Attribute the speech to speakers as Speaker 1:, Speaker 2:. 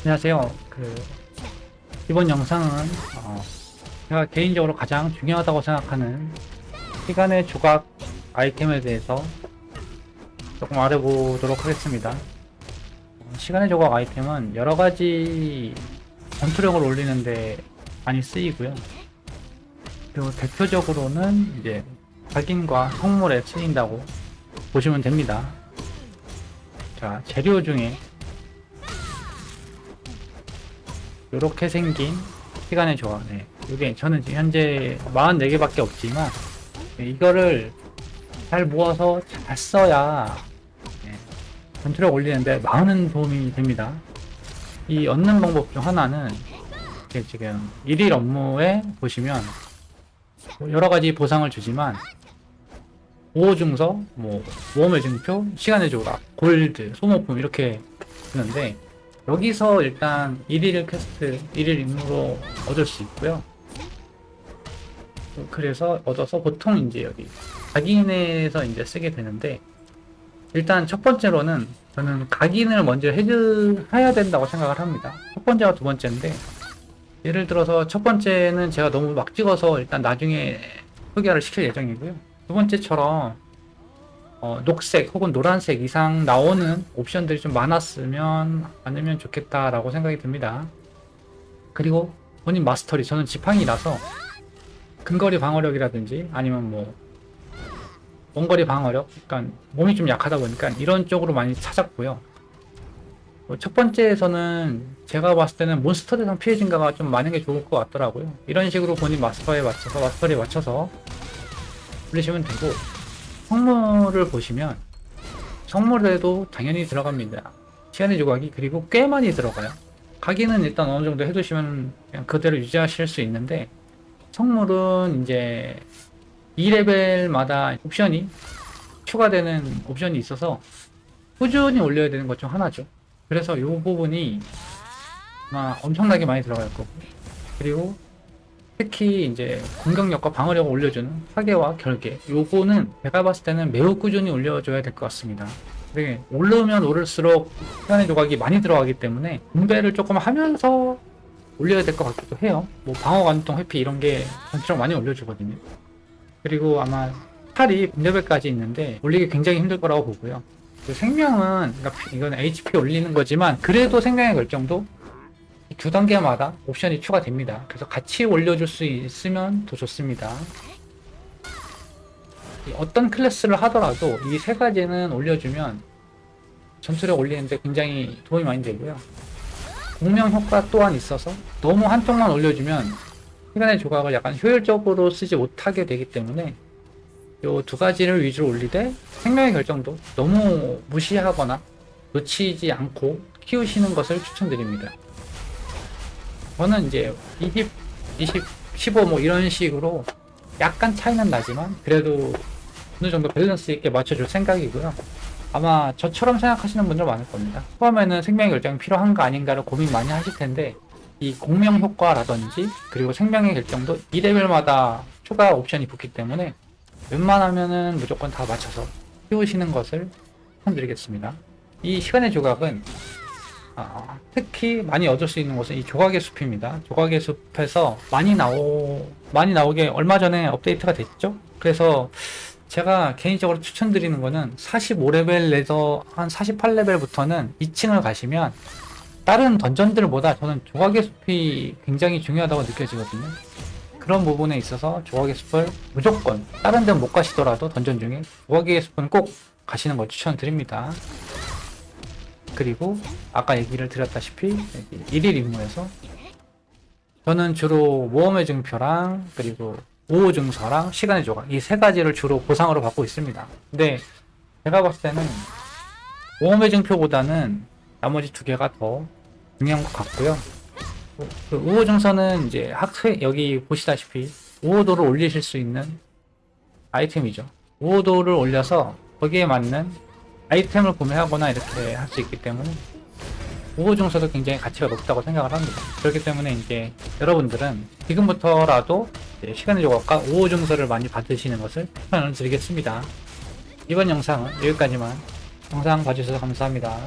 Speaker 1: 안녕하세요. 그 이번 영상은 어, 제가 개인적으로 가장 중요하다고 생각하는 시간의 조각 아이템에 대해서 조금 알아보도록 하겠습니다. 어, 시간의 조각 아이템은 여러 가지 전투력을 올리는데 많이 쓰이고요. 그리고 대표적으로는 이제 각인과 성물에 쓰인다고 보시면 됩니다. 자, 재료 중에 이렇게 생긴 시간의 조각. 네. 이게 저는 현재 44개밖에 없지만 네, 이거를 잘 모아서 잘 써야 네, 전투력 올리는데 많은 도움이 됩니다. 이 얻는 방법 중 하나는 지금 일일 업무에 보시면 뭐 여러 가지 보상을 주지만 보호증서, 뭐 모험의 증표, 시간의 조각, 골드, 소모품 이렇게 주는데 여기서 일단 1일 퀘스트, 1일 임무로 얻을 수 있고요. 그래서 얻어서 보통 이제 여기 각인에서 이제 쓰게 되는데 일단 첫 번째로는 저는 각인을 먼저 해야 된다고 생각을 합니다. 첫 번째와 두 번째인데 예를 들어서 첫 번째는 제가 너무 막 찍어서 일단 나중에 흑야를 시킬 예정이고요. 두 번째처럼 어, 녹색 혹은 노란색 이상 나오는 옵션들이 좀 많았으면 않으면 좋겠다라고 생각이 듭니다. 그리고 본인 마스터리 저는 지팡이라서 근거리 방어력이라든지 아니면 뭐 원거리 방어력, 그러니까 몸이 좀 약하다 보니까 이런 쪽으로 많이 찾았고요. 뭐첫 번째에서는 제가 봤을 때는 몬스터 대상 피해 증가가 좀 많은 게 좋을 것 같더라고요. 이런 식으로 본인 마스터에 맞춰서 마스터리에 맞춰서 올리시면 되고 성물을 보시면 성물에도 당연히 들어갑니다. 시간의 조각이 그리고 꽤 많이 들어가요. 가기는 일단 어느 정도 해두시면 그냥 그대로 유지하실 수 있는데 성물은 이제 2레벨마다 옵션이 추가되는 옵션이 있어서 꾸준히 올려야 되는 것 중 하나죠. 그래서 이 부분이 아마 엄청나게 많이 들어갈 거고 그리고 특히 이제 공격력과 방어력을 올려주는 파괴와 결계 요거는 제가 봤을 때는 매우 꾸준히 올려줘야 될 것 같습니다. 근데 오르면 오를수록 시간의 조각이 많이 들어가기 때문에 분배를 조금 하면서 올려야 될 것 같기도 해요. 뭐 방어 관통 회피 이런 게 전체적으로 많이 올려주거든요. 그리고 아마 팔이 분배까지 있는데 올리기 굉장히 힘들 거라고 보고요. 그 생명은 그러니까 이건 HP 올리는 거지만 그래도 생명의 결정도 이 두 단계마다 옵션이 추가됩니다. 그래서 같이 올려줄 수 있으면 더 좋습니다. 이 어떤 클래스를 하더라도 이 세 가지는 올려주면 전투력 올리는데 굉장히 도움이 많이 되고요. 공명 효과 또한 있어서 너무 한쪽만 올려주면 시간의 조각을 약간 효율적으로 쓰지 못하게 되기 때문에 요두 가지를 위주로 올리되 생명의 결정도 너무 무시하거나 놓치지 않고 키우시는 것을 추천드립니다. 저는 이제 20, 20, 15 뭐 이런 식으로 약간 차이는 나지만 그래도 어느 정도 밸런스 있게 맞춰줄 생각이고요. 아마 저처럼 생각하시는 분들 많을 겁니다. 처음에는 생명의 결정이 필요한가 아닌가를 고민 많이 하실 텐데 이 공명 효과라든지 그리고 생명의 결정도 2레벨마다 추가 옵션이 붙기 때문에 웬만하면은 무조건 다 맞춰서 키우시는 것을 추천드리겠습니다. 이 시간의 조각은 아, 특히 많이 얻을 수 있는 곳은 이 조각의 숲입니다. 조각의 숲에서 많이 나오 많이 나오게 얼마 전에 업데이트가 됐죠. 그래서 제가 개인적으로 추천드리는 거는 45레벨에서 한 48레벨부터는 2층을 가시면 다른 던전들보다 저는 조각의 숲이 굉장히 중요하다고 느껴지거든요. 그런 부분에 있어서 조각의 숲을 무조건 다른 데는 못 가시더라도 던전 중에 조각의 숲은 꼭 가시는 걸 추천드립니다. 그리고 아까 얘기를 드렸다시피 여기 1일 임무에서 저는 주로 모험의 증표랑 그리고 오후 증서랑 시간의 조각 이 세 가지를 주로 보상으로 받고 있습니다. 근데 제가 봤을 때는 모험의 증표보다는 나머지 두 개가 더 중요한 것 같고요. 그 우호 증서는 이제 학회 여기 보시다시피 우호도를 올리실 수 있는 아이템이죠. 우호도를 올려서 거기에 맞는 아이템을 구매하거나 이렇게 할 수 있기 때문에 우호 증서도 굉장히 가치가 높다고 생각을 합니다. 그렇기 때문에 이제 여러분들은 지금부터라도 시간의 조각과 우호 증서를 많이 받으시는 것을 추천을 드리겠습니다. 이번 영상은 여기까지만 영상 봐주셔서 감사합니다.